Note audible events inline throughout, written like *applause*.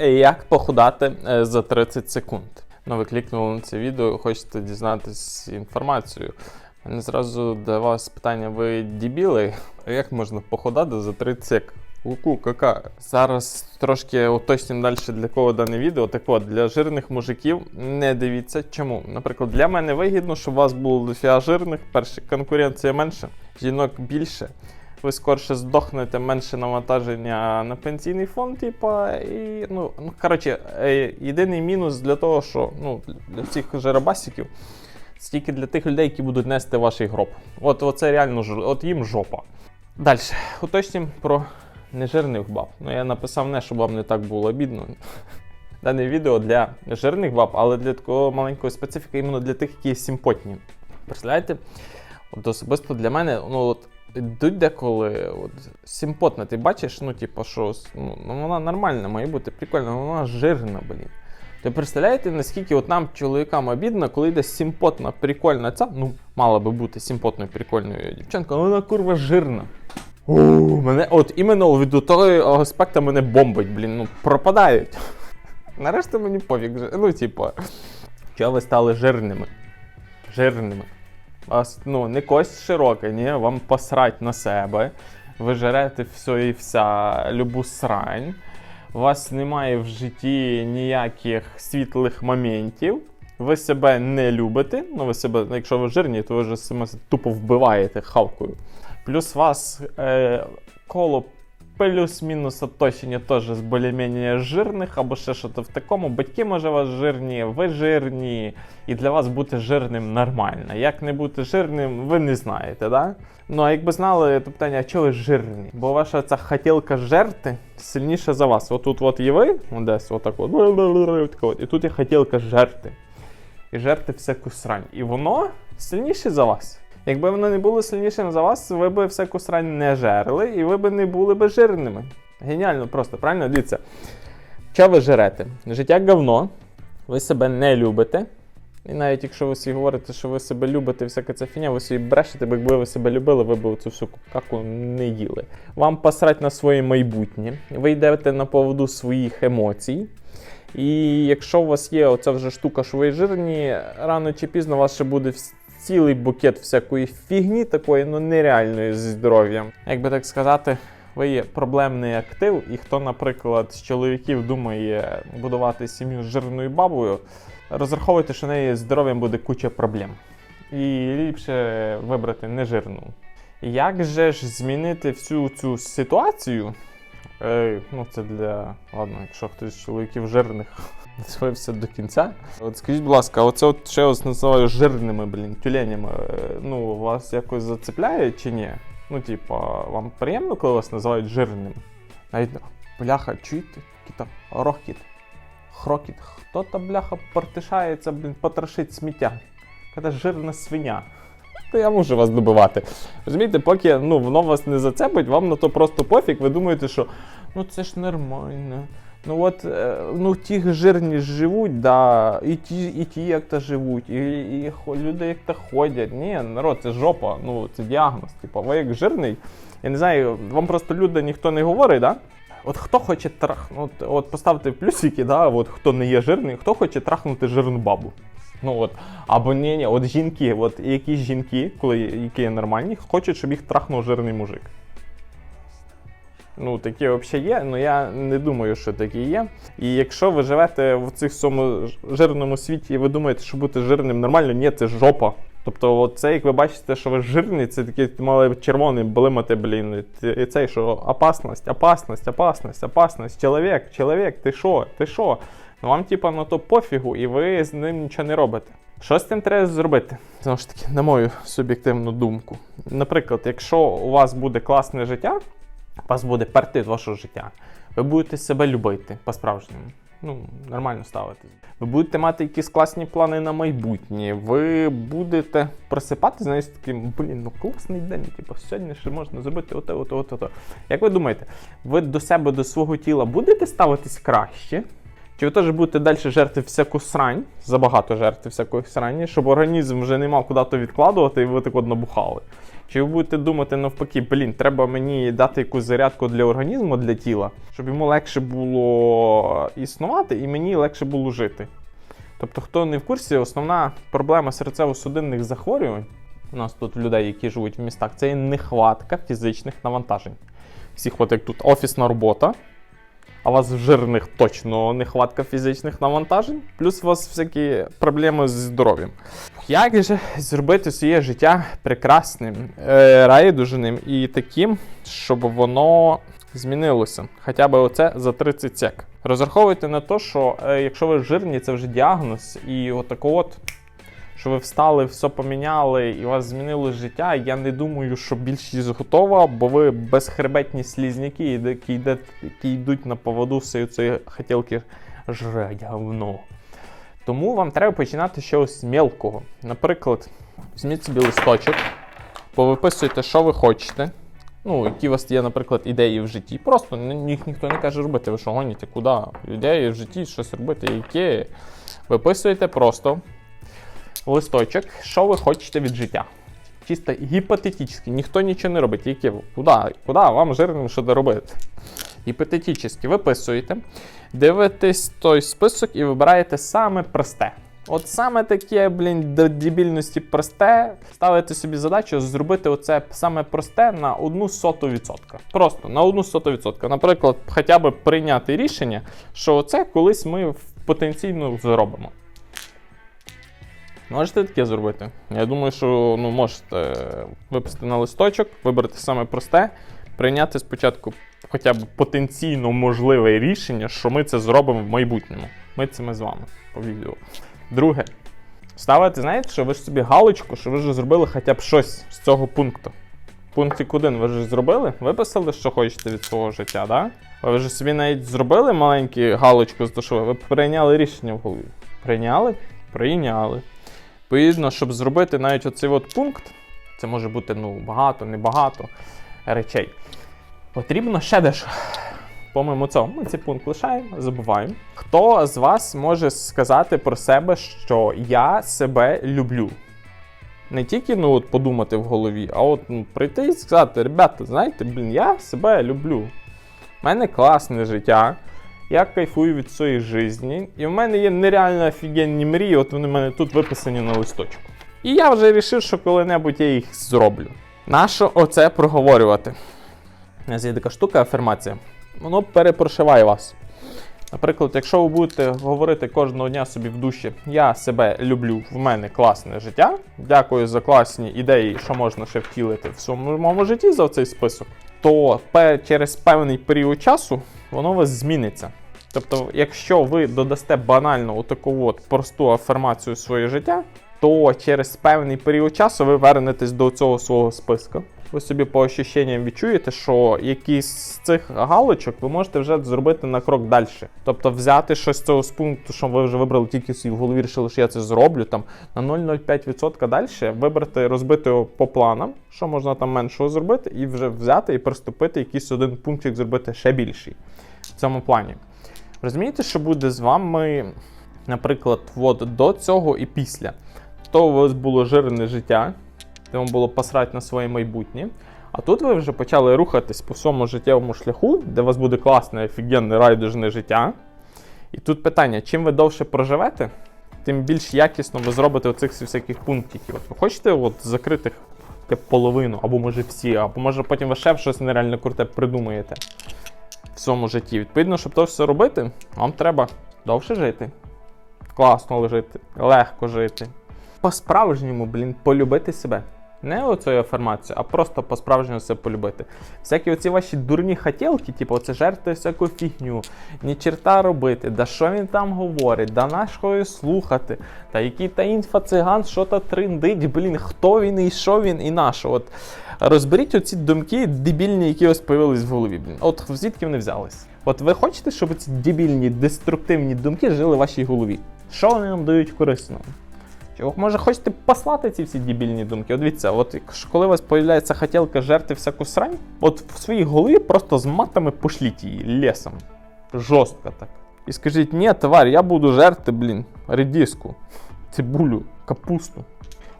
Е, Як похудати е, за 30 секунд? Ну, ви клікнули на це відео, хочете дізнатись інформацію. У мене зразу до вас питання: ви дібіли? Як можна похудати за 30 секунд? Уку, кака. Зараз трошки уточнім далі для кого дане відео. Так от, для жирних мужиків не дивіться. Чому? Наприклад, для мене вигідно, щоб у вас було дофіга жирних. Перше, конкуренція менше, жінок більше. Ви скорше здохнете менше навантаження на пенсійний фонд, типа, і ну, ну коротше, е, єдиний мінус для того, що ну, для всіх жарабасиків, це тільки для тих людей, які будуть нести ваш гроб. От оце реально от їм жопа. Далі, уточнім про нежирних баб. Ну, я написав не, щоб вам не так було обідно. Дане відео для жирних баб, але для такого маленького специфіка, іменно для тих, які симпотні. Представляєте? От особисто для мене, ну от йдуть деколи от, симпотна, ти бачиш, ну, типу, що ну, ну, вона нормальна, має бути прикольна, вона жирна, блін. Ви представляєте, наскільки от нам, чоловікам, обідно, коли йде симпотна, прикольна ця, ну, мала би бути симпотною, прикольною дівчинка, але вона курва жирна. У, мене от іменно від того аспекта мене бомбить, блін, ну пропадають. *laughs* Нарешті мені пофіг. Ну, типу, чого ви стали жирними? Жирними. Ну, не кость широка, ні, вам посрать на себе. Ви жерете все і вся любу срань. У вас немає в житті ніяких світлих моментів. Ви себе не любите. Ну, ви себе, якщо ви жирні, то ви вже себе тупо вбиваєте хавкою. Плюс вас е, коло плюс-мінус оточення теж з більш-менш жирних, або ще щось в такому. Батьки, може, у вас жирні, ви жирні, і для вас бути жирним нормально. Як не бути жирним, ви не знаєте, да? Ну а якби знали, то питання, а чого ви жирні? Бо ваша ця хотілка жерти сильніша за вас. Отут от є ви, десь отак от, от, і тут є хотілка жерти. І жерти всяку срань. І воно сильніше за вас. Якби воно не було сильнішим за вас, ви б всяку срань не жерли, і ви б не були б жирними. Геніально просто, правильно? Дивіться. Що ви жерете? Життя говно, ви себе не любите. І навіть якщо ви собі говорите, що ви себе любите, всяка ця фіня, ви собі брешете, бо якби ви себе любили, ви б цю всю каку не їли. Вам посрать на своє майбутнє, ви йдете на поводу своїх емоцій. І якщо у вас є оця вже штука, що ви жирні, рано чи пізно вас ще буде цілий букет всякої фігні, такої, ну нереальної зі здоров'ям. Як би так сказати, ви є проблемний актив, і хто, наприклад, з чоловіків думає будувати сім'ю з жирною бабою, розраховуйте, що в неї здоров'ям буде куча проблем. І ліпше вибрати нежирну. Як же ж змінити всю цю ситуацію? Е, ну, це для. Ладно, якщо хтось з чоловіків жирних дивився до кінця. От скажіть, будь ласка, оце от ще ось називаю жирними, блін, тюленями. е, Ну, вас якось зацепляє чи ні? Ну, типа, вам приємно, коли вас називають жирним? Навіть бляха, чуєте? Кіта, рохкіт, хрокіт. Хто та бляха портишається, блін, потрошить сміття? Коли жирна свиня. То я можу вас добивати. Розумієте, поки ну, воно вас не зацепить, вам на то просто пофіг, ви думаєте, що ну це ж нормально. Ну от е, ну ті жирні живуть, да, і ті, і ті як то живуть, і, і люди як то ходять. Ні, народ, це жопа, ну це діагноз. Типу, ви як жирний, я не знаю, вам просто люди ніхто не говорить, да? От хто хоче трахнути, от, поставте плюсики, да, от хто не є жирний, хто хоче трахнути жирну бабу. Ну от, або ні, ні, от жінки, от якісь жінки, коли які нормальні, хочуть, щоб їх трахнув жирний мужик. Ну, такі взагалі є, але я не думаю, що такі є. І якщо ви живете в цих цьому жирному світі і ви думаєте, що бути жирним нормально, ні, це жопа. Тобто, це, як ви бачите, що ви жирний, це таке мали червоний блимати, блін. І цей, що опасність, опасність, опасність, опасність, чоловік, чоловік, ти що, ти що? Ну вам, типа, на то пофігу, і ви з ним нічого не робите. Що з цим треба зробити? Знову ж таки, на мою суб'єктивну думку. Наприклад, якщо у вас буде класне життя, вас буде перти з вашого життя. Ви будете себе любити по-справжньому. Ну, нормально ставитись. Ви будете мати якісь класні плани на майбутнє. Ви будете просипати, знаєш, таким, блін, ну класний день, типу, сьогодні ще можна зробити ото, ото, ото, ото. Як ви думаєте, ви до себе, до свого тіла будете ставитись краще? Чи ви теж будете далі жерти всяку срань, забагато жерти всякої срані, щоб організм вже не мав куди відкладувати і ви так от набухали? Чи ви будете думати навпаки, блін, треба мені дати якусь зарядку для організму, для тіла, щоб йому легше було існувати і мені легше було жити? Тобто, хто не в курсі, основна проблема серцево-судинних захворювань у нас тут людей, які живуть в містах, це є нехватка фізичних навантажень. Всіх, от як тут офісна робота, а у вас в жирних точно нехватка фізичних навантажень, плюс у вас всякі проблеми зі здоров'ям. Як же зробити своє життя прекрасним, е, райдужним і таким, щоб воно змінилося? Хоча б оце за 30 сек. Розраховуйте на те, що е, якщо ви жирні, це вже діагноз, і отако от що ви встали, все поміняли і у вас змінилось життя. Я не думаю, що більшість готова, бо ви безхребетні слізняки, які, йде, які йдуть на поводу всієї цієї хотілки жрать говно. Тому вам треба починати з чогось мелкого. Наприклад, візьміть собі листочок, повиписуйте, що ви хочете. Ну, які у вас є, наприклад, ідеї в житті. Просто їх ніхто не каже робити, ви що гоніте, куди? Ідеї в житті, щось робити, які. Виписуєте просто листочок, що ви хочете від життя. Чисто гіпотетично, ніхто нічого не робить, тільки куди, куди вам жирним що робити. Гіпотетично виписуєте, дивитесь той список і вибираєте саме просте. От саме таке, блін, до дебільності просте. Ставите собі задачу зробити оце саме просте на одну соту відсотка. Просто на одну соту відсотка. Наприклад, хоча б прийняти рішення, що це колись ми потенційно зробимо. Можете таке зробити? Я думаю, що ну, можете виписати на листочок, вибрати саме просте, прийняти спочатку хоча б потенційно можливе рішення, що ми це зробимо в майбутньому. Ми це ми з вами по відео. Друге, ставити, знаєте, що ви ж собі галочку, що ви вже зробили хоча б щось з цього пункту. Пунктик 1 ви ж зробили, виписали, що хочете від свого життя, да? Ви вже собі навіть зробили маленьку галочку з душою, ви прийняли рішення в голові. Прийняли? Прийняли. Відповідно, щоб зробити навіть оцей от пункт, це може бути ну, багато, небагато речей. Потрібно ще дещо. Цього, ми цей пункт лишаємо, забуваємо. Хто з вас може сказати про себе, що я себе люблю? Не тільки ну, от, подумати в голові, а от ну, прийти і сказати, ребята, знаєте, блін, я себе люблю. У мене класне життя. Я кайфую від своєї житті, і в мене є нереально офігенні мрії, от вони в мене тут виписані на листочку. І я вже вирішив, що коли-небудь я їх зроблю. Нащо оце проговорювати? У є така штука, афірмація. Воно перепрошиває вас. Наприклад, якщо ви будете говорити кожного дня собі в душі, я себе люблю, в мене класне життя. Дякую за класні ідеї, що можна ще втілити в своєму житті за цей список, то через певний період часу воно у вас зміниться. Тобто, якщо ви додасте банально таку от просту афірмацію в своє життя, то через певний період часу ви вернетесь до цього свого списка. Ви собі по ощущенням відчуєте, що якісь з цих галочок ви можете вже зробити на крок далі. Тобто взяти щось з цього з пункту, що ви вже вибрали тільки собі в голові, рішили, що я це зроблю, там на 0,05% далі вибрати, розбити його по планам, що можна там меншого зробити, і вже взяти і приступити якийсь один пунктик зробити ще більший цьому плані. Розумієте, що буде з вами, наприклад, от до цього і після. То у вас було жирне життя, де вам було посрати на своє майбутнє. А тут ви вже почали рухатись по своєму життєвому шляху, де у вас буде класне, офігенне райдужне життя. І тут питання: чим ви довше проживете, тим більш якісно ви зробите оцих всяких пунктиків. От ви хочете от закрити половину, або може всі, або може потім ви ще щось нереально круте придумаєте в своєму житті. Відповідно, щоб то все робити, вам треба довше жити, класно жити, легко жити. По-справжньому, блін, полюбити себе. Не оцею афірмацією, а просто по-справжньому себе полюбити. Всякі оці ваші дурні хотілки, типу, оце жерти всяку фігню, ні черта робити, да що він там говорить, да нашого слухати, та який та інфа-циган, що то триндить, блін, хто він і що він і на що. От розберіть оці думки дебільні, які вас появились в голові. Блін. От звідки вони взялись? От ви хочете, щоб ці дебільні, деструктивні думки жили в вашій голові? Що вони нам дають корисного? Чи ви, може хочете послати ці всі дебільні думки? От дивіться, от коли у вас з'являється хотілка жерти всяку срань, от в своїй голові просто з матами пошліть її лісом. Жорстко так. і скажіть, ні, товар, я буду жерти, блін, редиску, цибулю, капусту.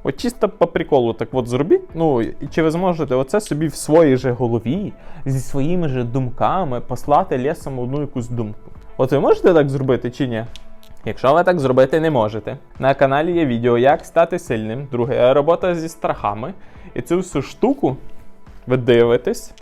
От чисто по приколу так от зробіть. Ну, і чи ви зможете оце собі в своїй же голові зі своїми же думками послати лісом одну якусь думку? От ви можете так зробити чи ні? Якщо ви так зробити не можете, на каналі є відео, як стати сильним. Друге, робота зі страхами. І цю всю штуку ви дивитесь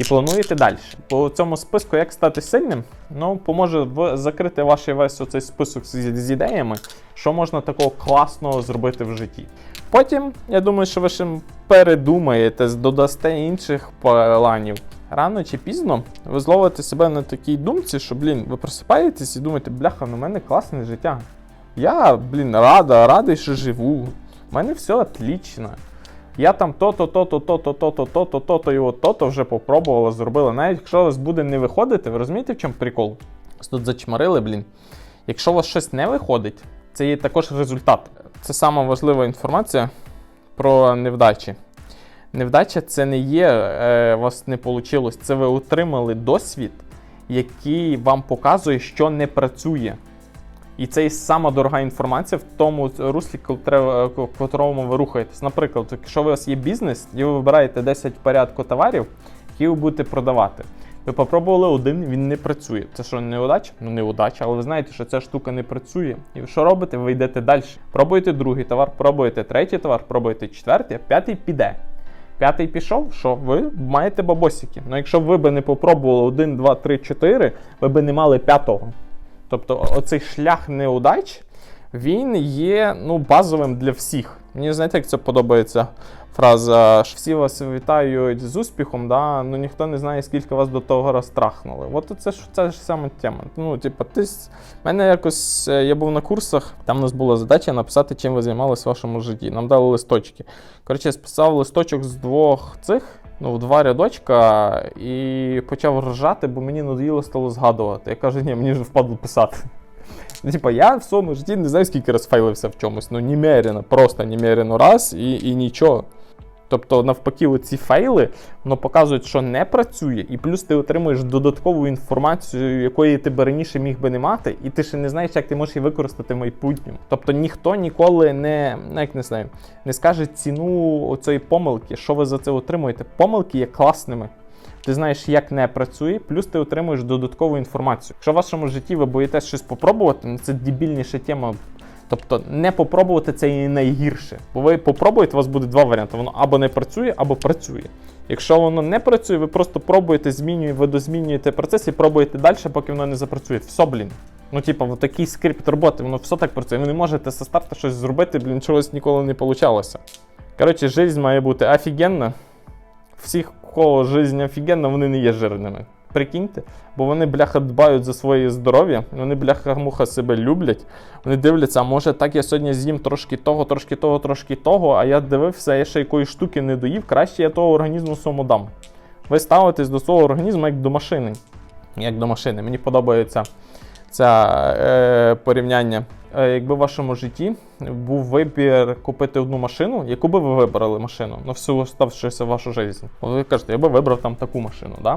і плануєте далі. По цьому списку, як стати сильним, ну, поможе закрити ваш весь оцей список з, з ідеями, що можна такого класного зробити в житті. Потім, я думаю, що ви ще передумаєте, додасте інших планів. Рано чи пізно ви зловите себе на такій думці, що, блін, ви просипаєтесь і думаєте, бляха, ну в мене класне життя. Я, блін, рада, радий, що живу. У мене все отлично. Я там то-то, то-то, то-то, то-то, то-то, то-то і от то-то вже попробувала, зробила. Навіть якщо у вас буде не виходити, ви розумієте, в чому прикол? Вас Тут зачмарили, блін. Якщо у вас щось не виходить, це є також результат. Це сама важлива інформація про невдачі. Невдача це не є, е, у вас не вийшло, це ви отримали досвід, який вам показує, що не працює. І це і сама дорога інформація в тому руслі, в котрому ви рухаєтесь. Наприклад, якщо у вас є бізнес і ви вибираєте 10 порядку товарів, які ви будете продавати. Ви попробували один, він не працює. Це що, неудача? Ну неудача, але ви знаєте, що ця штука не працює. І що робите? Ви йдете далі. Пробуєте другий товар, пробуєте третій товар, пробуєте четвертий, п'ятий піде. П'ятий пішов, що ви маєте бабосики. Ну якщо ви би не попробували 1, 2, 3, 4, ви би не мали п'ятого. Тобто, оцей шлях неудач, він є ну, базовим для всіх. Мені знаєте, як це подобається фраза, що всі вас вітають з успіхом, да? ну ніхто не знає, скільки вас до того розтрахнули. От це ж це ж саме тема. Ну, типу, ти мене якось е, я був на курсах, там у нас була задача написати, чим ви займалися в вашому житті. Нам дали листочки. Коротше, я списав листочок з двох цих. Ну, в два рядочка і почав ржати, бо мені надоїло стало згадувати. Я кажу, ні, мені вже впадло писати. Ну, Типа, я в своєму житті не знаю, скільки раз фейлився в чомусь. Ну, немерено, просто немерено раз і, і нічого. Тобто, навпаки, оці фейли воно показують, що не працює, і плюс ти отримуєш додаткову інформацію, якої ти би раніше міг би не мати, і ти ще не знаєш, як ти можеш її використати в майбутньому. Тобто ніхто ніколи не, ну, як не знаю, не скаже ціну оцієї помилки, що ви за це отримуєте. Помилки є класними. Ти знаєш, як не працює, плюс ти отримуєш додаткову інформацію. Якщо в вашому житті ви боїтесь щось попробувати, ну це дебільніша тема. Тобто не попробувати це і найгірше. Бо ви попробуєте, у вас буде два варіанти: воно або не працює, або працює. Якщо воно не працює, ви просто пробуєте, змінюєте, видозмінюєте процес і пробуєте далі, поки воно не запрацює. Все, блін. Ну, типа, от такий скрипт роботи, воно все так працює. Ви не можете зі старту щось зробити, блін, чогось ніколи не получалося. Коротше, життя має бути офігенна. Всіх, кого життя офігенна, вони не є жирними. Прикиньте, бо вони, бляха, дбають за своє здоров'я, вони, бляха-муха, себе люблять. Вони дивляться, а може так я сьогодні з'їм трошки того, трошки того, трошки того, а я дивився, я ще якоїсь штуки не доїв, краще я того організму своєму дам. Ви ставитесь до свого організму як до машини. Як до машини. Мені подобається це порівняння. Е, якби в вашому житті був вибір купити одну машину, яку би ви вибрали машину на всю оставшуюся вашу життя? Ви кажете, я би вибрав там таку машину. Да?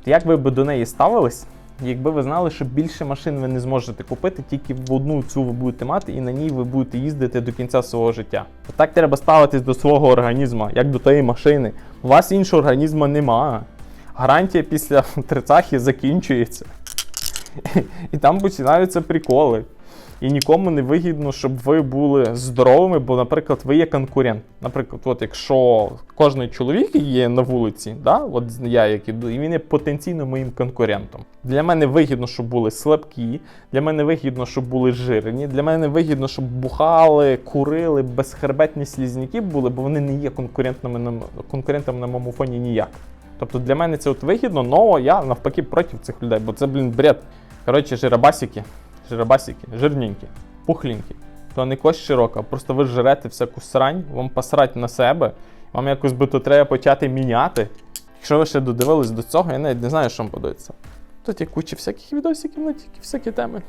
От як ви б до неї ставились, якби ви знали, що більше машин ви не зможете купити, тільки в одну цю ви будете мати, і на ній ви будете їздити до кінця свого життя. Так треба ставитись до свого організму, як до тієї машини. У вас іншого організму немає. Гарантія після *laughs* трицахи закінчується. *laughs* І там починаються приколи. І нікому не вигідно, щоб ви були здоровими, бо, наприклад, ви є конкурент. Наприклад, от якщо кожен чоловік є на вулиці, да, от я як іду, і він є потенційно моїм конкурентом. Для мене вигідно, щоб були слабкі, для мене вигідно, щоб були жирні, для мене вигідно, щоб бухали, курили, безхребетні слізняки були, бо вони не є конкурентами на, конкурентами на моєму фоні ніяк. Тобто для мене це от вигідно, але я навпаки проти цих людей, бо це, блін, бред. Коротше, жиробасики, жиробасики, жирненькі, пухленькі. То не кость широка, просто ви жрете всяку срань, вам посрать на себе, вам якось би то треба почати міняти. Якщо ви ще додивились до цього, я навіть не знаю, що вам подобається. Тут є куча всяких відосиків на тільки всякі теми.